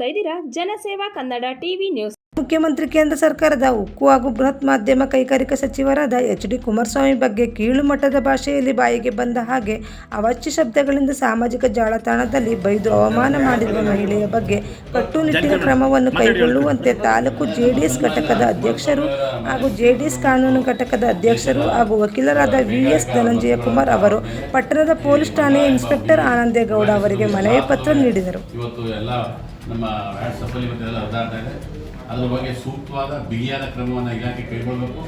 ನೋಡ್ತಾ ಇದ್ದೀರಾ? ಜನಸೇವಾ ಕನ್ನಡ ಟಿವಿ ನ್ಯೂಸ್. ಮುಖ್ಯಮಂತ್ರಿ ಕೇಂದ್ರ ಸರ್ಕಾರದ ಉಕ್ಕು ಹಾಗೂ ಬೃಹತ್ ಮಾಧ್ಯಮ ಕೈಗಾರಿಕಾ ಸಚಿವರಾದ ಎಚ್ ಡಿ ಕುಮಾರಸ್ವಾಮಿ ಬಗ್ಗೆ ಕೀಳು ಮಟ್ಟದ ಭಾಷೆಯಲ್ಲಿ ಬಾಯಿಗೆ ಬಂದ ಹಾಗೆ ಅವಾಚ್ಯ ಶಬ್ದಗಳಿಂದ ಸಾಮಾಜಿಕ ಜಾಲತಾಣದಲ್ಲಿ ಬೈದು ಅವಮಾನ ಮಾಡಿರುವ ಮಹಿಳೆಯ ಬಗ್ಗೆ ಕಟ್ಟುನಿಟ್ಟಿನ ಕ್ರಮವನ್ನು ಕೈಗೊಳ್ಳುವಂತೆ ತಾಲೂಕು ಜೆಡಿಎಸ್ ಘಟಕದ ಅಧ್ಯಕ್ಷರು ಹಾಗೂ ಜೆಡಿಎಸ್ ಕಾನೂನು ಘಟಕದ ಅಧ್ಯಕ್ಷರು ಹಾಗೂ ವಕೀಲರಾದ ವಿ ಎಸ್ ಧನಂಜಯ ಕುಮಾರ್ ಅವರು ಪಟ್ಟಣದ ಪೊಲೀಸ್ ಠಾಣೆಯ ಇನ್ಸ್ಪೆಕ್ಟರ್ ಆನಂದೇಗೌಡ ಅವರಿಗೆ ಮನವಿ ಪತ್ರ ನೀಡಿದರು. ಅದ್ರ ಬಗ್ಗೆ ಸೂಕ್ತವಾದ ಬಿಗಿಯಾದ ಕ್ರಮವನ್ನು ಇಲಾಖೆ ಕೈಗೊಳ್ಳಬೇಕು.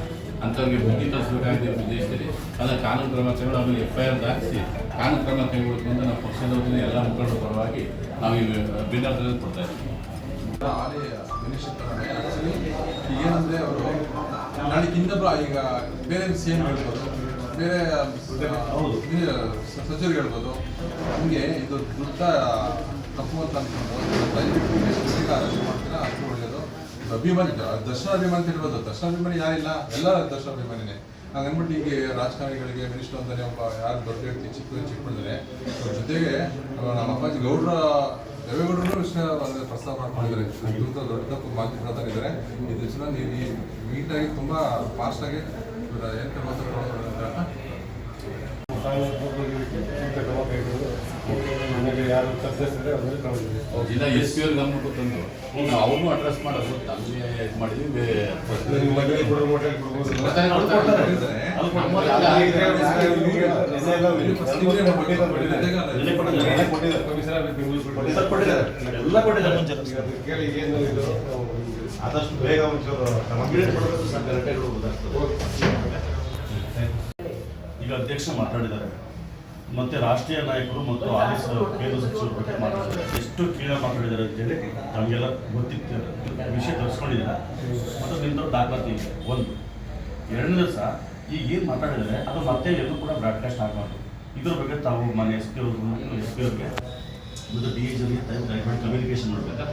ಅಂಥವ್ರಿಗೆ ಬುದ್ಧಿ ಕಲಿಸಬೇಕಾಗಿದೆ ಉದ್ದೇಶದಲ್ಲಿ ಅದರ ಕಾನೂನು ಕ್ರಮ ತಗೊಂಡು ಆಮೇಲೆ ಎಫ್ ಐ ಆರ್ ದಾಖಲಿಸಿ ಕಾನೂನು ಕ್ರಮ ಕೈಗೊಳ್ಳಬೇಕು ಅಂತ ನಮ್ಮ ಪಕ್ಷದ ವತಿಯಿಂದ ಎಲ್ಲ ಮುಖಂಡರ ಪರವಾಗಿ ನಾವು ಈ ಭಿನ್ನತೆಯನ್ನು ಕೊಡ್ತಾ ಇದ್ದೀವಿ. ಏನಂದರೆ ಮಿನಿಸ್ಟರ್ ಆಕ್ಚುಲಿ ಏನಂದ್ರೆ ಅವರು ನಾಳೆ ಇನ್ನೊಬ್ಬ ಈಗ ಬೇರೆ ಸಿ ಎಂ ಹೇಳ್ಬೋದು. ಬೇರೆ ಸಚಿವರು ಹೇಳ್ಬೋದು. ನಮಗೆ ಇದು ದೊಡ್ಡ ತಪ್ಪು ಅಂತ ಅನ್ಕೊಂಡು ದಯವಿಟ್ಟು ಅರೆಸ್ಟ್ ಮಾಡ್ತೀರಾ ಅದು ಒಳ್ಳೆಯದು ಅಭಿಮಾನಿ ದರ್ಶನ ಅಭಿಮಾನಿ ಅಂತ ಹೇಳ್ಬೋದು ದರ್ಶನ ಅಭಿಮಾನಿ ಯಾರಿಲ್ಲ, ಎಲ್ಲ ದರ್ಶನ ಅಭಿಮಾನಿನೇ. ಹಂಗೆ ಅಂದ್ಬಿಟ್ಟು ಈಗ ರಾಜಕಾರಣಿಗಳಿಗೆ ಮಿನಿಸ್ಟರ್ ಅಂತಾನೆ ಒಬ್ಬ ಯಾರು ದೊಡ್ಡ ವ್ಯಕ್ತಿ, ಚಿಕ್ಕ ಚಿಕ್ಕ ಜೊತೆಗೆ ನಮ್ಮ ಅಪ್ಪಾಜಿ ಗೌಡ್ರ ದೇವೇಗೌಡರು ವಿಷಯ ಪ್ರಸ್ತಾವ ಮಾಡ್ಕೊಂಡಿದ್ದಾರೆ ಇವ್ರದ್ದು ದೊಡ್ಡ ತಪ್ಪು ಮಾಹಿತಿ ಈ ಇದ್ದಾರೆ ಇದು ಚೆನ್ನಾಗಿ ನೀಟಾಗಿ ತುಂಬ ಫಾಸ್ಟಾಗಿ ಏನು ಕ್ರಮ ತಗೊಳ್ಳೋದು ನನಗೆ ಯಾರು ಸದಸ್ಯರೇ ಅವ್ರಿಗೆ ಕಳಿಸ್ಬೇಕು ಇಲ್ಲ ಎಸ್ ಪಿ ಅವ್ರಿಗೆ ಗಮನಕ್ಕೆ ತಂದು ನಾವು ಅವ್ರನ್ನೂ ಅಡ್ರೆಸ್ ಮಾಡೋದು ಅಲ್ಲಿ ಇದು ಮಾಡಿದ್ವಿ ನಿಮ್ಮ ಮನೆಗೆ ಕೊಡೋ ಹೋಟೆಲ್. ಎಲ್ಲ ಕೊಟ್ಟಿದ್ದಾರೆ. ಕೇಳಿ ಏನು ಇದು ಆದಷ್ಟು ಬೇಗ ಒಂಚೂರು ಈಗ ಅಧ್ಯಕ್ಷ ಮಾತಾಡಿದ್ದಾರೆ. ಮತ್ತೆ ರಾಷ್ಟ್ರೀಯ ನಾಯಕರು ಮತ್ತು ಆಫೀಸ್ ಕೇಂದ್ರ ಸಚಿವರ ಬಗ್ಗೆ ಮಾತಾಡಿದ್ದಾರೆ ಎಷ್ಟು ಕೀಳ ಮಾತಾಡಿದ್ದಾರೆ ಅಂತೇಳಿ ನಮಗೆಲ್ಲ ಗೊತ್ತಿತ್ತು. ವಿಷಯ ತರಿಸ್ಕೊಂಡಿದ್ದೀರಾ? ಮತ್ತು ನಿಮ್ಮದು ದಾಖಲಾತಿ ಇದೆ. ಒಂದು. ಎರಡನೇ ದಿವಸ ಈಗ ಏನು ಮಾತಾಡಿದರೆ ಅದು ಮತ್ತೆ ಎಲ್ಲೂ ಕೂಡ ಬ್ರಾಡ್ಕಾಸ್ಟ್ ಆಗಬಾರ್ದು. ಇದ್ರ ಬಗ್ಗೆ ತಾವು ಮನೆ ಎಸ್ ಪಿ ಅವ್ರಿಗೆ ಎಸ್ ಪಿ ಅವ್ರಿಗೆ ಮತ್ತು ಡಿ ಎಚ್ ಅವ್ರಿಗೆ ದಯಮಾಡಿ ಕಮ್ಯುನಿಕೇಷನ್ ಮಾಡಬೇಕು?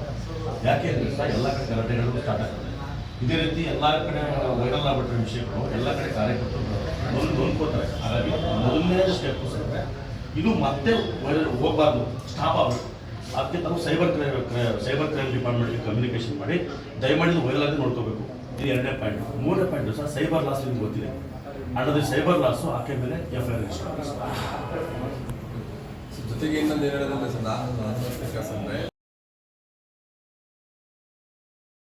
ಯಾಕೆ ಅಂದರೆ ಸಹ ಎಲ್ಲ ಕಡೆ ಗಲಾಟೆಗಳು ಸ್ಟಾರ್ಟ್ ಆಗ್ತದೆ. ಇದೇ ರೀತಿ ಎಲ್ಲ ಕಡೆ ವೈರಲ್ ಆಗ್ಬಿಟ್ಟಿರೋ ವಿಷಯಗಳು, ಎಲ್ಲ ಕಡೆ ಕಾರ್ಯಕರ್ತರು ನೊಂದ್ ನೊಂದ್ಕೋತಾರೆ ಹಾಗಾಗಿ ಮೊದಲನೇ ಸ್ಟೆಪ್ ಇದು ಮತ್ತೆ ಹೋಗಬಾರ್ದು ಸ್ಟಾಪ್ ಆಗಬೇಕು ಅದಕ್ಕೆ ತಾವು ಸೈಬರ್ ಕ್ರೈಮ್ ಸೈಬರ್ ಕ್ರೈಮ್ ಡಿಪಾರ್ಟ್ಮೆಂಟ್ಗೆ ಕಮ್ಯುನಿಕೇಷನ್ ಮಾಡಿ ದಯಮಾಡಿ ವೈರಲ್ ಆಗಿ ನೋಡ್ಕೋಬೇಕು ಇದು ಎರಡನೇ ಪಾಯಿಂಟ್ ಮೂರನೇ ಪಾಯಿಂಟ್ ಸರ್ ಸೈಬರ್ ಲಾಸ್ ನಿಮ್ಗೆ ಗೊತ್ತಿದೆ ಅಂಡರ್ ಸೈಬರ್ ಲಾಸು ಆಕೆ ಮೇಲೆ ಎಫ್ ಐ ಆರ್ ಜೊತೆಗೆ ಇನ್ನೊಂದು ಏನು ಹೇಳೋದಂದ್ರೆ ಸರ್, ನಾನು ಅಂದರೆ